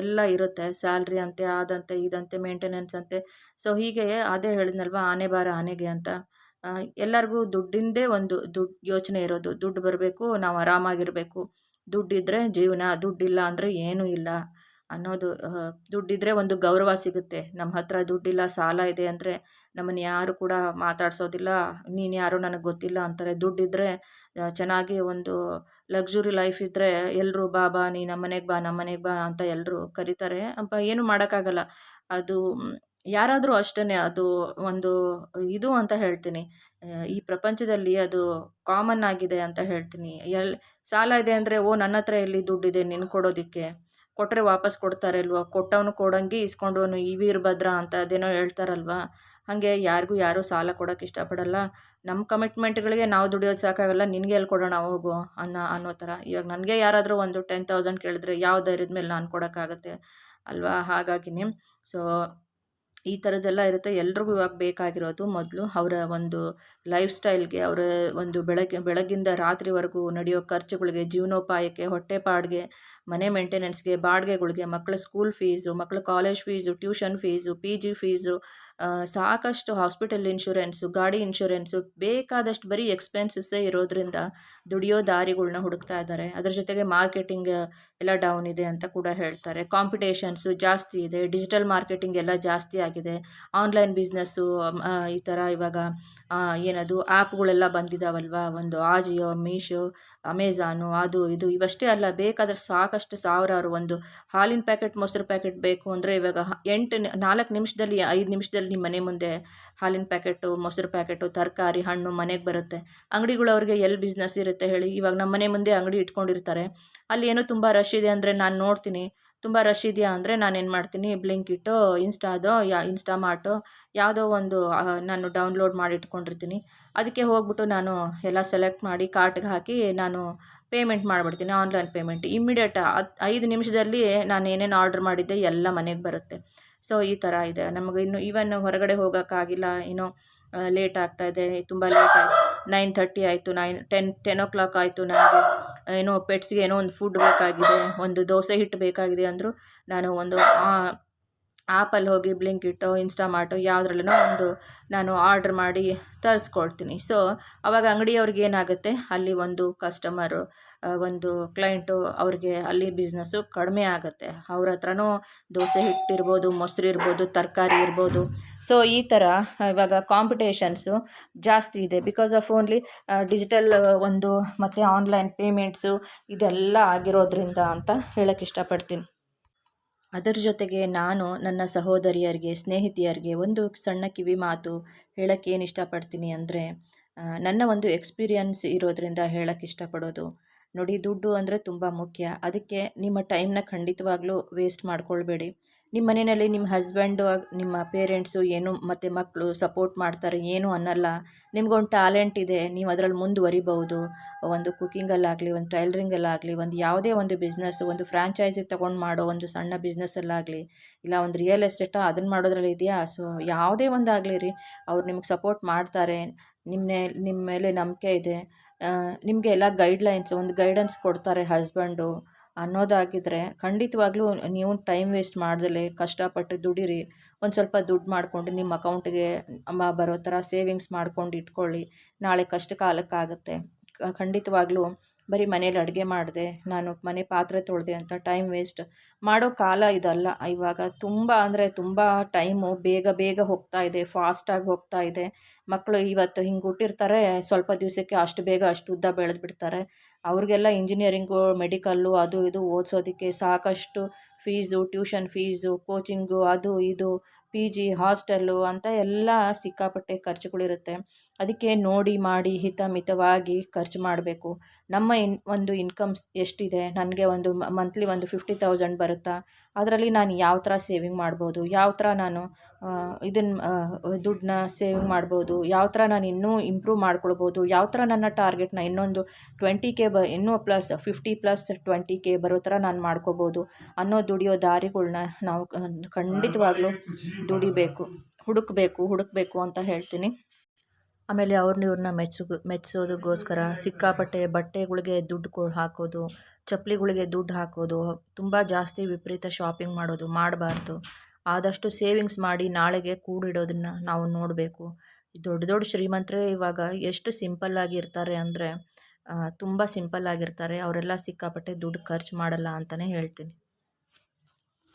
S1: ಎಲ್ಲ ಇರುತ್ತೆ. ಸ್ಯಾಲ್ರಿ ಅಂತೆ ಆದಂತೆ ಇದಂತೆ ಮೇಂಟೆನೆನ್ಸ್ ಅಂತೆ. ಸೊ ಹೀಗೆ ಅದೇ ಹೇಳಿದ್ನಲ್ವ, ಆನೆ ಭಾರ ಆನೆಗೆ ಅಂತ. ಎಲ್ಲರಿಗೂ ದುಡ್ಡಿಂದೇ ಒಂದು ದುಡ್ಡು ಯೋಚನೆ ಇರೋದು. ದುಡ್ಡು ಬರಬೇಕು, ನಾವು ಆರಾಮಾಗಿರಬೇಕು. ದುಡ್ಡಿದ್ದರೆ ಜೀವನ, ದುಡ್ಡಿಲ್ಲ ಅಂದರೆ ಏನೂ ಇಲ್ಲ ಅನ್ನೋದು ದುಡ್ಡಿದ್ದರೆ ಒಂದು ಗೌರವ ಸಿಗುತ್ತೆ. ನಮ್ಮ ಹತ್ರ ದುಡ್ಡಿಲ್ಲ, ಸಾಲ ಇದೆ ಅಂದರೆ ನಮ್ಮನ್ನು ಯಾರು ಕೂಡ ಮಾತಾಡ್ಸೋದಿಲ್ಲ. ನೀನು ಯಾರು ನನಗೆ ಗೊತ್ತಿಲ್ಲ ಅಂತಾರೆ. ದುಡ್ಡಿದ್ದರೆ ಚೆನ್ನಾಗಿ ಒಂದು ಲಕ್ಸುರಿ ಲೈಫ್ ಇದ್ದರೆ ಎಲ್ಲರೂ ಬಾ ಬಾ, ನೀ ನಮ್ಮ ಮನೆಗೆ ಬಾ ನಮ್ಮ ಮನೆಗೆ ಬಾ ಅಂತ ಎಲ್ಲರೂ ಕರೀತಾರೆ. ಅಪ್ಪ ಏನು ಮಾಡೋಕ್ಕಾಗಲ್ಲ. ಅದು ಯಾರಾದರೂ ಅಷ್ಟೇ ಅದು ಒಂದು ಇದು ಅಂತ ಹೇಳ್ತೀನಿ. ಈ ಪ್ರಪಂಚದಲ್ಲಿ ಅದು ಕಾಮನ್ ಆಗಿದೆ ಅಂತ ಹೇಳ್ತೀನಿ. ಎಲ್ಲಿ ಸಾಲ ಇದೆ ಅಂದರೆ, ಓ, ನನ್ನ ಹತ್ರ ಎಲ್ಲಿ ದುಡ್ಡಿದೆ ನಿನ್ ಕೊಡೋದಕ್ಕೆ? ಕೊಟ್ಟರೆ ವಾಪಸ್ ಕೊಡ್ತಾರೆ ಅಲ್ವಾ ಕೊಟ್ಟವನು ಕೊಡಂಗಿ ಇಸ್ಕೊಂಡವನು ಈ ವೀರಭದ್ರ ಅಂತ ಅದೇನೋ ಹೇಳ್ತಾರಲ್ವ? ಹಾಗೆ ಯಾರಿಗೂ ಯಾರೂ ಸಾಲ ಕೊಡೋಕೆ ಇಷ್ಟಪಡಲ್ಲ. ನಮ್ಮ ಕಮಿಟ್ಮೆಂಟ್ಗಳಿಗೆ ನಾವು ದುಡಿಯೋದು ಸಾಕಾಗಲ್ಲ, ನಿನಗೆ ಎಲ್ಲಿ ಕೊಡೋಣ ಹೋಗು ಅನ್ನೋ ಅನ್ನೋ ಥರ. ಇವಾಗ ನನಗೆ ಯಾರಾದರೂ ಒಂದು ಟೆನ್ ತೌಸಂಡ್ ಕೇಳಿದ್ರೆ ಯಾವ ಧೈರ್ಯದ ಮೇಲೆ ನಾನು ಕೊಡೋಕ್ಕಾಗತ್ತೆ? ಅಲ್ವಾ? ಹಾಗಾಗಿನೇ. ಸೊ ಈ ಥರದ್ದೆಲ್ಲ ಇರುತ್ತೆ. ಎಲ್ರಿಗೂ ಇವಾಗ ಬೇಕಾಗಿರೋದು ಮೊದಲು ಅವರ ಒಂದು ಲೈಫ್ ಸ್ಟೈಲ್ಗೆ ಅವರ ಒಂದು ಬೆಳಗ್ಗೆ, ಬೆಳಗ್ಗಿಂದ ರಾತ್ರಿವರೆಗೂ ನಡೆಯೋ ಖರ್ಚುಗಳಿಗೆ, ಜೀವನೋಪಾಯಕ್ಕೆ, ಹೊಟ್ಟೆಪಾಡಿಗೆ, ಮನೆ ಮೇಂಟೆನೆನ್ಸ್ಗೆ ಬಾಡಿಗೆಗಳಿಗೆ ಮಕ್ಕಳ ಸ್ಕೂಲ್ ಫೀಸು ಮಕ್ಕಳ college fees tuition fees P G fees ಸಾಕಷ್ಟು ಹಾಸ್ಪಿಟಲ್ ಇನ್ಶೂರೆನ್ಸು, ಗಾಡಿ ಇನ್ಶೂರೆನ್ಸು, ಬೇಕಾದಷ್ಟು ಬರೀ ಎಕ್ಸ್ಪೆನ್ಸಸ್ಸೇ ಇರೋದ್ರಿಂದ ದುಡಿಯೋ ದಾರಿಗಳನ್ನ ಹುಡುಕ್ತಾ ಇದ್ದಾರೆ. ಅದ್ರ ಜೊತೆಗೆ ಮಾರ್ಕೆಟಿಂಗ್ ಎಲ್ಲ ಡೌನ್ ಇದೆ ಅಂತ ಕೂಡ ಹೇಳ್ತಾರೆ. ಕಾಂಪಿಟೇಷನ್ಸು ಜಾಸ್ತಿ ಇದೆ ಡಿಜಿಟಲ್ ಮಾರ್ಕೆಟಿಂಗ್ ಎಲ್ಲ ಜಾಸ್ತಿ ಆಗಿದೆ. ಆನ್ಲೈನ್ ಬಿಸ್ನೆಸ್ಸು ಈ ಥರ ಇವಾಗ ಏನದು ಆ್ಯಪ್ಗಳೆಲ್ಲ ಬಂದಿದ್ದಾವಲ್ವ ಒಂದು ಆಜಿಯೋ ಮೀಶೋ ಅಮೆಝಾನು ಅದು ಇದು, ಇವಷ್ಟೇ ಅಲ್ಲ, ಬೇಕಾದಷ್ಟು ಸಾಕಷ್ಟು ಸಾವಿರಾರು ಒಂದು ಹಾಲಿನ ಪ್ಯಾಕೆಟ್ ಮೊಸರು ಪ್ಯಾಕೆಟ್ ಬೇಕು ಅಂದರೆ ಇವಾಗ ಎಂಟು ನಾಲ್ಕು ನಿಮಿಷದಲ್ಲಿ, ಐದು ನಿಮಿಷದಲ್ಲಿ ನಿಮ್ಮ ಮನೆ ಮುಂದೆ ಹಾಲಿನ ಪ್ಯಾಕೆಟು, ಮೊಸರು ಪ್ಯಾಕೆಟು, ತರಕಾರಿ, ಹಣ್ಣು ಮನೆಗೆ ಬರುತ್ತೆ. ಅಂಗಡಿಗಳು ಅವ್ರಿಗೆ ಎಲ್ಲಿ ಬಿಸ್ನೆಸ್ ಇರುತ್ತೆ ಹೇಳಿ. ಇವಾಗ ನಮ್ಮ ಮನೆ ಮುಂದೆ ಅಂಗಡಿ ಇಟ್ಕೊಂಡಿರ್ತಾರೆ. ಅಲ್ಲಿ ಏನೋ ತುಂಬ ರಶ್ ಇದೆ ಅಂದರೆ ನಾನು ನೋಡ್ತೀನಿ. ತುಂಬ ರಶ್ ಇದೆಯಾ ಅಂದರೆ ನಾನೇನು ಮಾಡ್ತೀನಿ? ಬ್ಲಿಂಕಿಟ್ಟು ಇನ್ಸ್ಟಾದೋ ಯಾ ಇನ್ಸ್ಟಾಮಾರ್ಟು ಯಾವುದೋ ಒಂದು ನಾನು ಡೌನ್ಲೋಡ್ ಮಾಡಿ ಇಟ್ಕೊಂಡಿರ್ತೀನಿ. ಅದಕ್ಕೆ ಹೋಗ್ಬಿಟ್ಟು ನಾನು ಎಲ್ಲ ಸೆಲೆಕ್ಟ್ ಮಾಡಿ ಕಾರ್ಟ್ಗೆ ಹಾಕಿ ನಾನು ಪೇಮೆಂಟ್ ಮಾಡಿಬಿಡ್ತೀನಿ ಆನ್ಲೈನ್ ಪೇಮೆಂಟ್ ಇಮ್ಮಿಡಿಯೇಟ್ ಐದು ನಿಮಿಷದಲ್ಲಿ ನಾನು ಏನೇನು ಆರ್ಡ್ರ್ ಮಾಡಿದ್ದೆ ಎಲ್ಲ ಮನೆಗೆ ಬರುತ್ತೆ. ಸೊ, ಈ ಥರ ಇದೆ. ನಮಗೆ ಇನ್ನು ಈವನ್ ಹೊರಗಡೆ ಹೋಗೋಕ್ಕಾಗಿಲ್ಲ. ಏನೋ ಲೇಟ್ ಆಗ್ತಾ ಇದೆ. ತುಂಬ ಲೇಟ್ ಆಯಿತು ನೈನ್ ತರ್ಟಿ ಆಯಿತು. Nine ten ten o'clock ಆಯಿತು ನನಗೆ ಏನೋ ಪೆಟ್ಸ್ಗೆ ಏನೋ ಒಂದು ಫುಡ್ ಬೇಕಾಗಿದೆ. ಒಂದು ದೋಸೆ ಹಿಟ್ಟು ಬೇಕಾಗಿದೆ ಅಂದರು, ನಾನು ಒಂದು ಆ್ಯಪಲ್ಲಿ ಹೋಗಿ ಬ್ಲಿಂಕಿಟ್ಟು ಇನ್ಸ್ಟಾಮಾರ್ಟು ಯಾವುದ್ರಲ್ಲೂ ಒಂದು ನಾನು ಆರ್ಡ್ರ್ ಮಾಡಿ ತರಿಸ್ಕೊಳ್ತೀನಿ. ಸೊ, ಅವಾಗ ಅಂಗಡಿಯವ್ರಿಗೆ ಏನಾಗುತ್ತೆ? ಅಲ್ಲಿ ಒಂದು ಕಸ್ಟಮರು ಒಂದು ಕ್ಲೈಂಟು, ಅವ್ರಿಗೆ ಅಲ್ಲಿ ಬಿಸ್ನೆಸ್ಸು ಕಡಿಮೆ ಆಗುತ್ತೆ. ಅವ್ರ ಹತ್ರನೂ ದೋಸೆ ಹಿಟ್ಟಿರ್ಬೋದು, ಮೊಸರು ಇರ್ಬೋದು, ತರಕಾರಿ ಇರ್ಬೋದು. ಸೊ, ಈ ಥರ ಇವಾಗ ಕಾಂಪಿಟೇಷನ್ಸು ಜಾಸ್ತಿ ಇದೆ. ಬಿಕಾಸ್ ಆಫ್ ಓನ್ಲಿ ಡಿಜಿಟಲ್ ಒಂದು ಮತ್ತು ಆನ್ಲೈನ್ ಪೇಮೆಂಟ್ಸು ಇದೆಲ್ಲ ಆಗಿರೋದ್ರಿಂದ ಅಂತ ಹೇಳೋಕ್ಕೆ ಇಷ್ಟಪಡ್ತೀನಿ. ಅದರ ಜೊತೆಗೆ ನಾನು ನನ್ನ ಸಹೋದರಿಯರಿಗೆ, ಸ್ನೇಹಿತೆಯರಿಗೆ ಒಂದು ಸಣ್ಣ ಕಿವಿ ಮಾತು ಹೇಳೋಕ್ಕೆ ಏನು ಇಷ್ಟಪಡ್ತೀನಿ ಅಂದರೆ ನನ್ನ ಒಂದು ಎಕ್ಸ್ಪೀರಿಯನ್ಸ್ ಇರೋದರಿಂದ ಹೇಳಕ್ಕೆ ಇಷ್ಟಪಡೋದು. ನೋಡಿ, ದುಡ್ಡು ಅಂದರೆ ತುಂಬ ಮುಖ್ಯ. ಅದಕ್ಕೆ ನಿಮ್ಮ ಟೈಮ್ನ ಖಂಡಿತವಾಗ್ಲೂ ವೇಸ್ಟ್ ಮಾಡ್ಕೊಳ್ಬೇಡಿ. ನಿಮ್ಮ ಮನೆಯಲ್ಲಿ ನಿಮ್ಮ ಹಸ್ಬೆಂಡು ನಿಮ್ಮ ಪೇರೆಂಟ್ಸು ಏನು ಮತ್ತು ಮಕ್ಕಳು ಸಪೋರ್ಟ್ ಮಾಡ್ತಾರೆ ಏನು ಅನ್ನಲ್ಲ. ನಿಮ್ಗೊಂದು ಟ್ಯಾಲೆಂಟ್ ಇದೆ, ನೀವು ಅದರಲ್ಲಿ ಮುಂದುವರಿಬಹುದು. ಒಂದು ಕುಕ್ಕಿಂಗಲ್ಲಾಗಲಿ ಒಂದು ಟೈಲರಿಂಗಲ್ಲಾಗಲಿ ಒಂದು ಯಾವುದೇ ಒಂದು ಬಿಸ್ನೆಸ್ ಒಂದು ಫ್ರಾಂಚೈಸಿ ತೊಗೊಂಡು ಮಾಡೋ ಒಂದು ಸಣ್ಣ ಬಿಸ್ನೆಸ್ಸಲ್ಲಾಗಲಿ ಇಲ್ಲ ಒಂದು ರಿಯಲ್ ಎಸ್ಟೇಟಾ ಅದನ್ನು ಮಾಡೋದ್ರಲ್ಲಿ ಇದೆಯಾ? ಸೊ ಯಾವುದೇ ಒಂದು ಆಗಲಿ ರೀ, ಅವ್ರು ನಿಮ್ಗೆ ಸಪೋರ್ಟ್ ಮಾಡ್ತಾರೆ ನಿಮ್ಮ ನಿಮ್ಮ ಮೇಲೆ ನಂಬಿಕೆ ಇದೆ. ನಿಮಗೆ ಎಲ್ಲ ಗೈಡ್ಲೈನ್ಸ್ ಒಂದು ಗೈಡೆನ್ಸ್ ಕೊಡ್ತಾರೆ ಹಸ್ಬೆಂಡು ಅನ್ನೋದಾಗಿದ್ದರೆ ಖಂಡಿತವಾಗ್ಲೂ ನೀವು ಟೈಮ್ ವೇಸ್ಟ್ ಮಾಡ್ದಲೇ ಕಷ್ಟಪಟ್ಟು ದುಡೀರಿ. ಒಂದು ಸ್ವಲ್ಪ ದುಡ್ಡು ಮಾಡಿಕೊಂಡು ನಿಮ್ಮ ಅಕೌಂಟಿಗೆ ಬರೋ ಥರ ಸೇವಿಂಗ್ಸ್ ಮಾಡ್ಕೊಂಡು ಇಟ್ಕೊಳ್ಳಿ. ನಾಳೆ ಕಷ್ಟ ಕಾಲಕ್ಕಾಗುತ್ತೆ ಖಂಡಿತವಾಗ್ಲೂ ಬರೀ ಮನೇಲಿ ಅಡುಗೆ ಮಾಡಿದೆ, ನಾನು ಮನೆ ಪಾತ್ರೆ ತೊಳೆದೆ ಅಂತ ಟೈಮ್ ವೇಸ್ಟ್ ಮಾಡೋ ಕಾಲ ಇದಲ್ಲ. ಇವಾಗ ತುಂಬ ಅಂದರೆ ತುಂಬ ಟೈಮು ಬೇಗ ಬೇಗ ಹೋಗ್ತಾ ಇದೆ ಫಾಸ್ಟಾಗಿ ಹೋಗ್ತಾ ಇದೆ. ಮಕ್ಕಳು ಇವತ್ತು ಹಿಂಗೆ ಹುಟ್ಟಿರ್ತಾರೆ, ಸ್ವಲ್ಪ ದಿವಸಕ್ಕೆ ಅಷ್ಟು ಬೇಗ ಅಷ್ಟು ಉದ್ದ ಬೆಳೆದ್ಬಿಡ್ತಾರೆ ಅವ್ರಿಗೆಲ್ಲ ಇಂಜಿನಿಯರಿಂಗು ಮೆಡಿಕಲ್ಲು ಅದು ಇದು ಓದಿಸೋದಕ್ಕೆ ಸಾಕಷ್ಟು ಫೀಸು ಟ್ಯೂಷನ್ ಫೀಸು ಕೋಚಿಂಗು ಅದು ಇದು ಪಿ ಜಿ ಹಾಸ್ಟೆಲ್ಲು ಅಂತ ಎಲ್ಲ ಸಿಕ್ಕಾಪಟ್ಟೆ ಖರ್ಚುಗಳಿರುತ್ತೆ. ಅದಕ್ಕೆ ನೋಡಿ, ಮಾಡಿ, ಹಿತಮಿತವಾಗಿ ಖರ್ಚು ಮಾಡಬೇಕು. ನಮ್ಮ ಇನ್, ಒಂದು ಇನ್ಕಮ್ಸ್ ಎಷ್ಟಿದೆ? ನನಗೆ ಒಂದು ಮಂತ್ಲಿ ಒಂದು ಫಿಫ್ಟಿ ತೌಸಂಡ್ ಬರುತ್ತಾ? ಅದರಲ್ಲಿ ನಾನು ಯಾವ ಥರ ಸೇವಿಂಗ್ ಮಾಡ್ಬೋದು? ಯಾವ ಥರ ನಾನು ಇದನ್ನು ದುಡ್ಡನ್ನ ಸೇವಿಂಗ್ ಮಾಡ್ಬೋದು? ಯಾವ ಥರ ನಾನು ಇನ್ನೂ ಇಂಪ್ರೂವ್ ಮಾಡ್ಕೊಳ್ಬೋದು? ಯಾವ ಥರ ನನ್ನ ಟಾರ್ಗೆಟ್ನ ಇನ್ನೊಂದು ಟ್ವೆಂಟಿ ಕೆ ಬ, ಇನ್ನೂ plus fifty plus twenty K ಬರೋ ಥರ ನಾನು ಮಾಡ್ಕೋಬೋದು ಅನ್ನೋ ದುಡಿಯೋ ದಾರಿಗಳನ್ನ ನಾವು ಖಂಡಿತವಾಗ್ಲೂ ದುಡಿಬೇಕು. ಹುಡುಕಬೇಕು ಹುಡುಕಬೇಕು ಅಂತ ಹೇಳ್ತೀನಿ. ಆಮೇಲೆ ಅವ್ರನ್ನ ಇವ್ರನ್ನ ಮೆಚ್ಚು ಮೆಚ್ಚಿಸೋದಕ್ಕೋಸ್ಕರ ಸಿಕ್ಕಾಪಟ್ಟೆ ಬಟ್ಟೆಗಳಿಗೆ ದುಡ್ಡು ಕೊ, ಹಾಕೋದು, ಚಪ್ಪಲಿಗಳಿಗೆ ದುಡ್ಡು ಹಾಕೋದು, ತುಂಬ ಜಾಸ್ತಿ ವಿಪರೀತ ಶಾಪಿಂಗ್ ಮಾಡೋದು, ಮಾಡಬಾರ್ದು. ಆದಷ್ಟು ಸೇವಿಂಗ್ಸ್ ಮಾಡಿ ನಾಳೆಗೆ ಕೂಡಿಡೋದನ್ನು ನಾವು ನೋಡಬೇಕು. ದೊಡ್ಡ ದೊಡ್ಡ ಶ್ರೀಮಂತರೇ ಇವಾಗ ಎಷ್ಟು ಸಿಂಪಲ್ಲಾಗಿ ಇರ್ತಾರೆ ಅಂದರೆ ತುಂಬ ಸಿಂಪಲ್ಲಾಗಿರ್ತಾರೆ ಅವರೆಲ್ಲ ಸಿಕ್ಕಾಪಟ್ಟೆ ದುಡ್ಡು ಖರ್ಚು ಮಾಡಲ್ಲ ಅಂತಲೇ ಹೇಳ್ತೀನಿ.